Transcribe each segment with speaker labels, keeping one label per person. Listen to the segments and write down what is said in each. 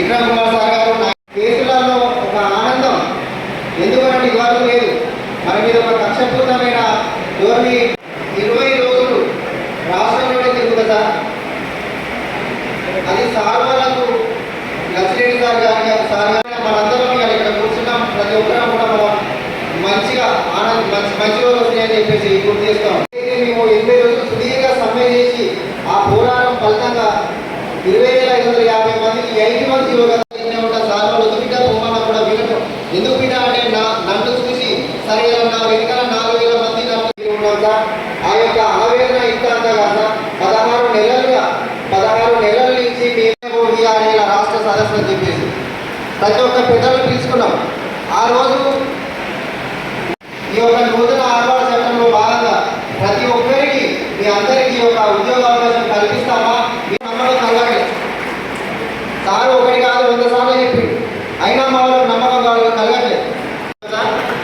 Speaker 1: Vikram Kumar sir గారు కేసులలో ఒక ఆనందం. ఎందుకంటే ఇవ్వడం లేదు. మన మీద ఒక కక్షపూరితమైన ధోరణి ఇరవై రోజులు రాష్ట్రంలోనే తిరుగుతుందా అది సార్ వాళ్ళకు లక్ష్మీ సార్ గారి సార్ గారు మనందరం ఇక్కడ కూర్చున్నాం. ప్రతి ఒక్కరం కూడా మంచిగా ఆనంద మంచి మంచి రోజు వస్తున్నాయని చెప్పేసి గుర్తు చేస్తాం. ఇరవై వేల ఐదు వందల యాభై మందికి ఎయిటీ మంత్స్ ఇవ్వగలిగిన ఉంటా. సార్ వాళ్ళు వద్దు బిడ్డ పొమ్మన్నా కూడా వినటం ఎందుకు బిడ్డ అంటే నా నన్ను చూసి సరే నా వెనకాల నాలుగు వేల మంది నన్ను ఉన్నాక ఆ యొక్క ఆవేదన ఇంత అంత కాదు పదహారు నెలలుగా పదహారు నెలల నుంచి మేము వీఆర్ఏల రాష్ట్ర సదస్సు అని చెప్పేసి ప్రతి ఒక్క పెద్దలు పిలుచుకున్నాం ఆ రోజు ఈ యొక్క నూతన ఆర్వాడ చట్టంలో భాగంగా ప్రతి ఒక్కరికి మీ అందరికీ ఒక ఉద్యోగ అవకాశం కల్పిస్తామా మీ నమ్మకం కలగండి సార్ ఒకటి కాదు వంద సార్లు చెప్పి అయినా మా వాళ్ళకి నమ్మకం కావాలి కలగట్లేదు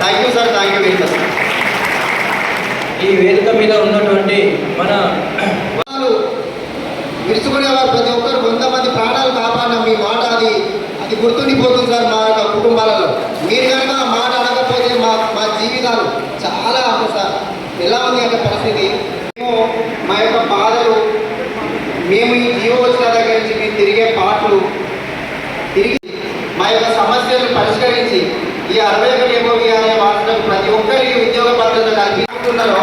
Speaker 1: thank you sir thank you very much
Speaker 2: ఈ వేదిక మీద ఉన్నటువంటి మన
Speaker 1: ప్రాణాలు విరుచుకునేవారు ప్రతి ఒక్కరు వంద మంది ప్రాణాలు కాపాడిన మీ మాట అది అది గుర్తుండిపోతుంది సార్ మా యొక్క కుటుంబాలలో. మీరు కనుక మాట అనకపోతే మా మా జీవితాలు చాలా సార్ ఎలా ఉంది అంటే పరిస్థితి? మేము మా యొక్క బాధలు మేము ఈ జీవో దగ్గర నుంచి మేము తిరిగే పాటలు తిరిగి మా యొక్క సమస్యలను పరిష్కరించి ఈ అరవై ఒకటి ఎంఓవి అనే వాటిలో ప్రతి ఒక్కరికి ఉద్యోగ భద్రత కల్పిస్తున్నారో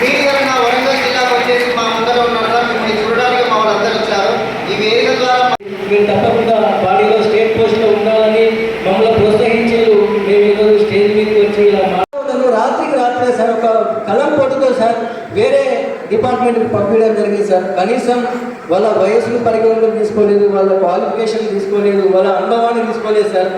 Speaker 1: మీరు కనుక వరంగల్ జిల్లాకు వచ్చేసి మా ముందర ఉన్నారు సార్. మిమ్మల్ని చూడడానికి మా వాళ్ళందరూ వచ్చారు. ఈ వేదిక ద్వారా
Speaker 2: మీరు తప్పకుండా డిపార్ట్మెంట్కి పంపించడం జరిగింది సార్. కనీసం వాళ్ళ వయసును పరిగణలోకి తీసుకోలేదు వాళ్ళ క్వాలిఫికేషన్ తీసుకోలేదు వాళ్ళ అనుభవాన్ని తీసుకోలేదు సార్.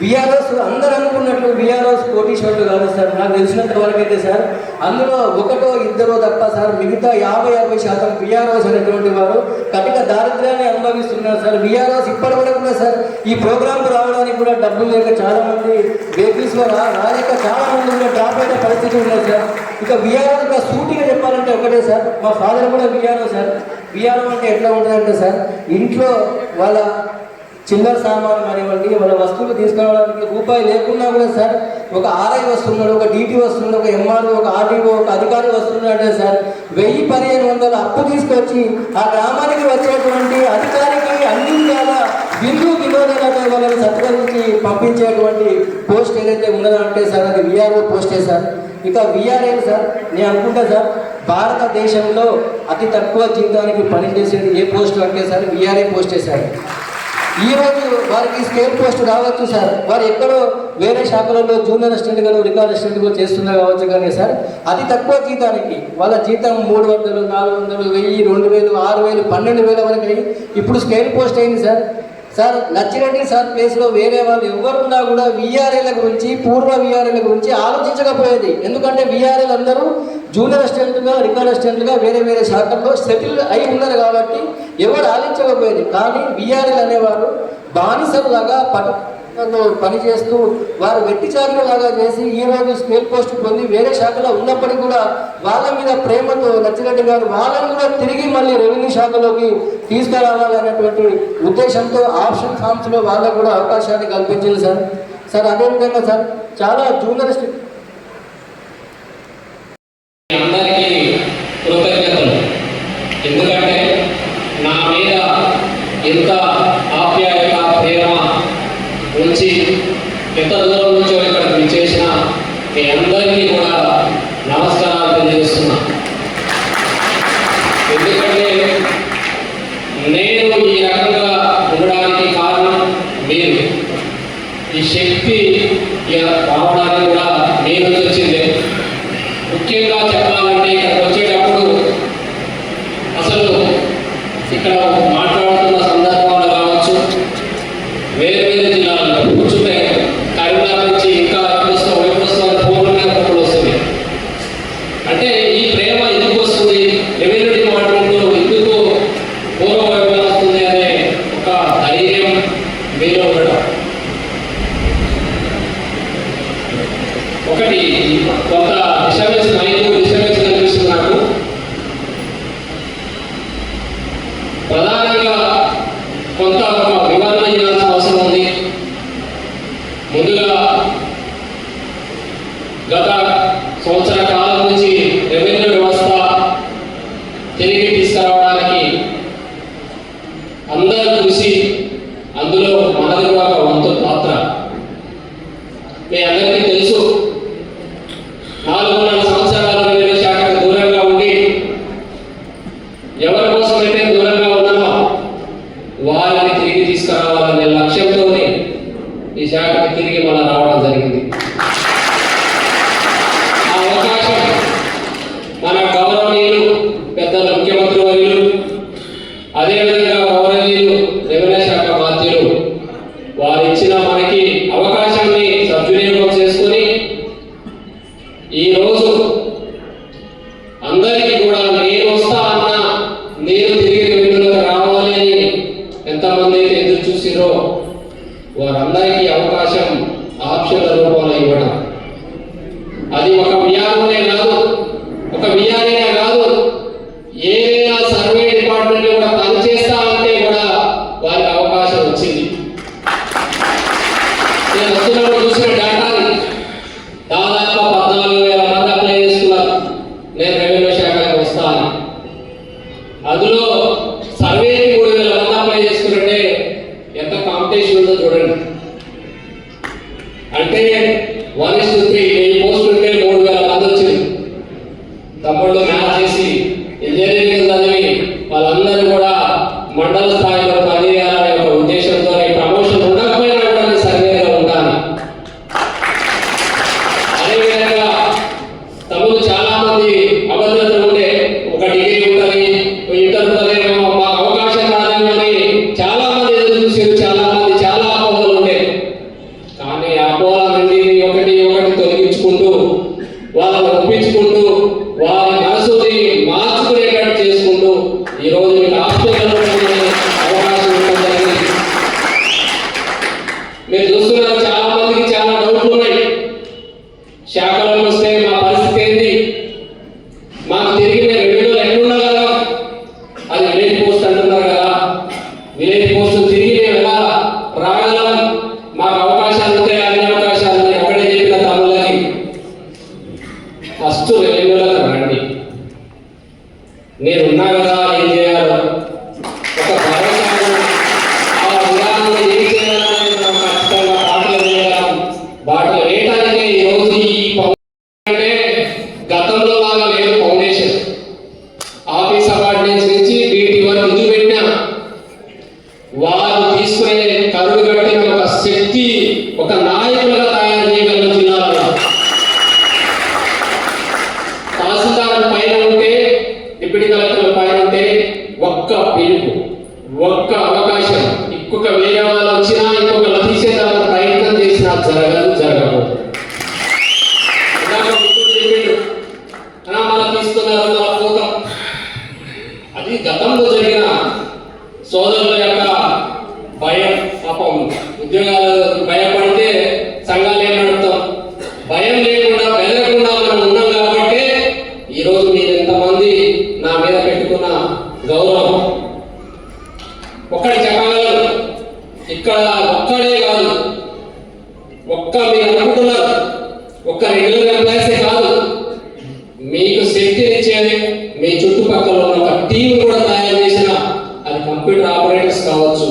Speaker 2: బీఆర్ఎస్ అందరూ అనుకున్నట్లు బీఆర్ఎస్ కోటీశ్వరులు కాదు సార్. నాకు తెలిసినంత వరకైతే సార్ అందులో ఒకటో ఇద్దరో తప్ప సార్ మిగతా యాభై అరవై శాతం బీఆర్ఎస్ అనేటువంటి వారు కఠిన దారిద్ర్యాన్ని అనుభవిస్తున్నారు సార్. బీఆర్ఎస్ ఇప్పటి వరకు కూడా సార్ ఈ ప్రోగ్రాంకు రావడానికి కూడా డబ్బులు లేక చాలామంది బేబీస్ వెహికల్స్ రాలేక చాలా మంది కూడా డ్రాప్ అయిన పరిస్థితి ఉన్నది సార్. ఇక బీఆర్ఎస్ ఇంకా సూటిగా చెప్పాలంటే ఒకటే సార్ మా ఫాదర్ కూడా విఆర్ఓ సార్. విఆర్ఓ అంటే ఎట్లా ఉంటుందంటే సార్ ఇంట్లో వాళ్ళ చిల్లర సామాను కానివ్వండి మన వస్తువులు తీసుకురావడానికి రూపాయి లేకున్నా కూడా సార్ ఒక ఆర్ఐ వస్తున్నాడు ఒక డీటీ వస్తున్నాడు ఒక ఎంఆర్ఓ ఒక ఆర్డీఓ ఒక అధికారి వస్తున్నాడు అంటే సార్ వెయ్యి పదిహేను వందలు అప్పు తీసుకొచ్చి ఆ గ్రామానికి వచ్చేటువంటి అధికారికి అన్ని విధాల బిందు వినోదాలతో వాళ్ళని సత్కరించి పంపించేటువంటి పోస్ట్ ఏదైతే ఉన్నదో అంటే సార్ అది విఆర్ఓ పోస్టే సార్. ఇక విఆర్ఏ సార్? నేను అనుకుంటా సార్ భారతదేశంలో అతి తక్కువ జీతానికి పనిచేసేది ఏ పోస్ట్ అంటే సార్ విఆర్ఏ పోస్టే సార్. ఈ వారికి స్కేల్ పోస్ట్ రావచ్చు సార్. వారు ఎక్కడో వేరే శాఖలలో జూనియర్ అసిస్టెంట్ రికార్డ్ అసిస్టెంట్గా చేస్తున్నారు కావచ్చు కానీ సార్ అతి తక్కువ జీతానికి వాళ్ళ జీతం మూడు వందలు నాలుగు వందలు వెయ్యి రెండు వేలు ఆరు వేలు పన్నెండు వేల వరకు అయ్యి ఇప్పుడు స్కేల్ పోస్ట్ అయింది సార్. సార్ లచ్చిరెడ్డి సార్ ప్లేస్లో వేరే వాళ్ళు ఎవరున్నా కూడా విఆర్ఏల గురించి పూర్వ విఆర్ఏల గురించి ఆలోచించకపోయేది. ఎందుకంటే విఆర్ఏలు అందరూ జూనియర్ అసిస్టెంట్గా రికార్డ్ అసిస్టెంట్గా వేరే వేరే శాఖల్లో సెటిల్ అయి ఉన్నారు కాబట్టి ఎవరు ఆలోచించకపోయేది. కానీ విఆర్ఏలు అనేవారు బానిసలులాగా పట్టు పనిచేస్తూ వారు వెట్టి చాకరీ లాగా చేసి ఈ రోజు స్కేల్ పోస్ట్ పొంది వేరే శాఖలో ఉన్నప్పటికీ కూడా వాళ్ళ మీద ప్రేమతో నచ్చినట్టు గారు వాళ్ళని కూడా తిరిగి మళ్ళీ రెవెన్యూ శాఖలోకి తీసుకురావాలనేటువంటి ఉద్దేశంతో ఆప్షన్ ఫామ్స్లో వాళ్ళకు కూడా అవకాశాన్ని కల్పించింది సార్. సార్ అదేవిధంగా సార్ చాలా జూనియరిస్ట్
Speaker 3: అందరికీ కృతజ్ఞతలు. ఎందుకంటే నా మీద ఎంత ఉంచి ఎంత దూరం నుంచో ఇక్కడ విచ్చేసిన మీ అందరికీ కూడా నమస్కారాలు తెలియజేస్తున్నా ఎందుకంటే నేను ఈ రకంగా ఉండడానికి కారణం మీరు ఈ శక్తి ఇక రావడానికి కూడా నేను వచ్చిందే ముఖ్యంగా చెప్పాలంటే ఇక్కడికి వచ్చేటప్పుడు అసలు ఇక్కడ మాట్లాడుతున్న సందర్భంలో కావచ్చు వేరే వేరే జిల్లాల్లో కూర్చుంటే కరీంనగర్ నుంచి ఇంకా ఎప్పుడు వస్తాం ఎప్పుడు వస్తాం అని ఫోన్ మీద అప్పుడు వస్తుంది అంటే ఈ ప్రేమ ఎందుకు వస్తుంది రెవెన్యూ డిపార్ట్మెంట్లో ఎందుకు పూర్వ వైభవం వస్తుంది అనే ఒక ధైర్యం మీలో ఉండడం ఒకటి కొంత డిస్టర్బెన్స్ మైండ్ దిశ అదేవిధంగా today ఒక్క మీరు అనుకుంటున్నారు ఒక్క రెగ్యులర్ ఎంప్లాయీసే కాదు. మీకు శక్తినిచ్చేది మీ చుట్టుపక్కల ఉన్న ఒక టీం కూడా తయారు చేసిన అది కంప్యూటర్ ఆపరేటర్స్ కావచ్చు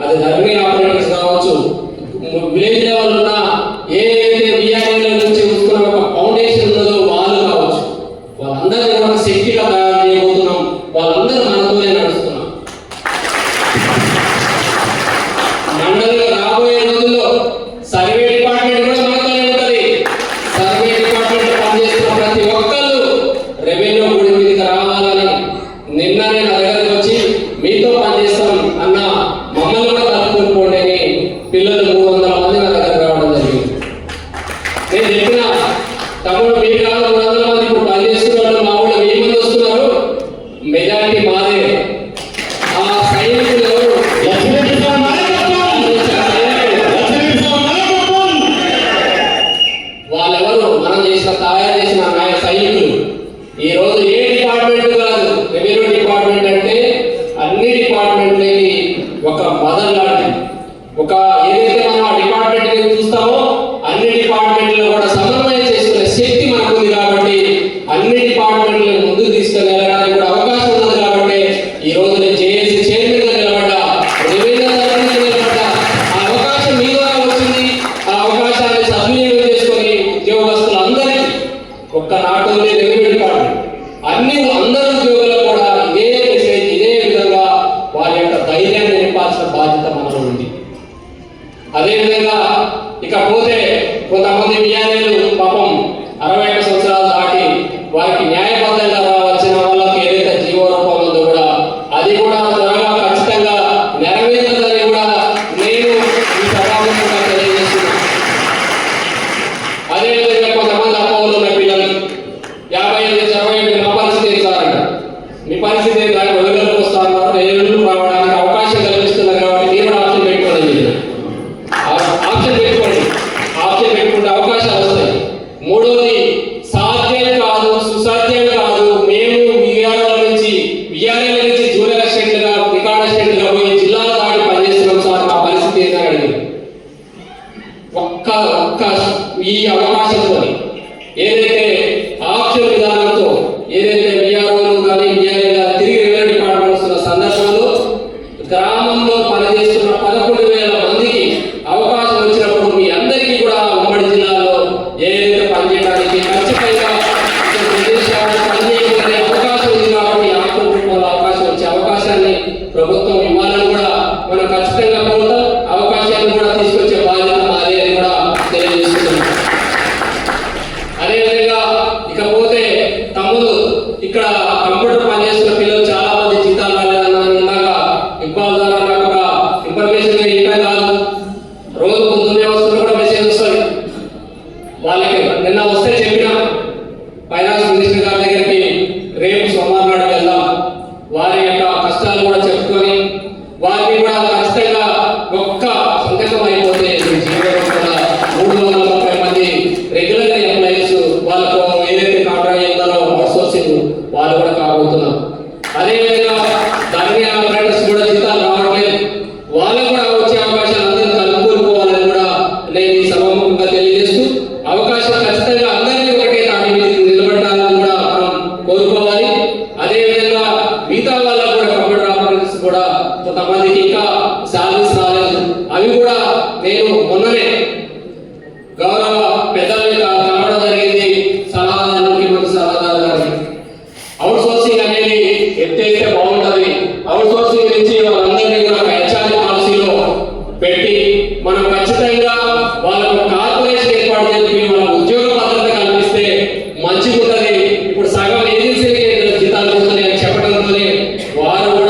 Speaker 3: అది రన్వే ఆపరేటర్స్ కావచ్చు. విలేజ్ లెవెల్ ఉన్న ఏదైతే విఆర్ఏల నుంచి వస్తున్న ఒక ఫౌండేషన్ ఉన్నదో వాళ్ళు కావచ్చు. వాళ్ళందరినీ కూడా శక్తిగా తయారు చేయబోతున్నాం. వాళ్ళందరూ మనతోనే నడుస్తున్నాం. మండలి ఇక పోతే కొంతమంది విఆర్ఏలు పాపం ఇక్కడ వారు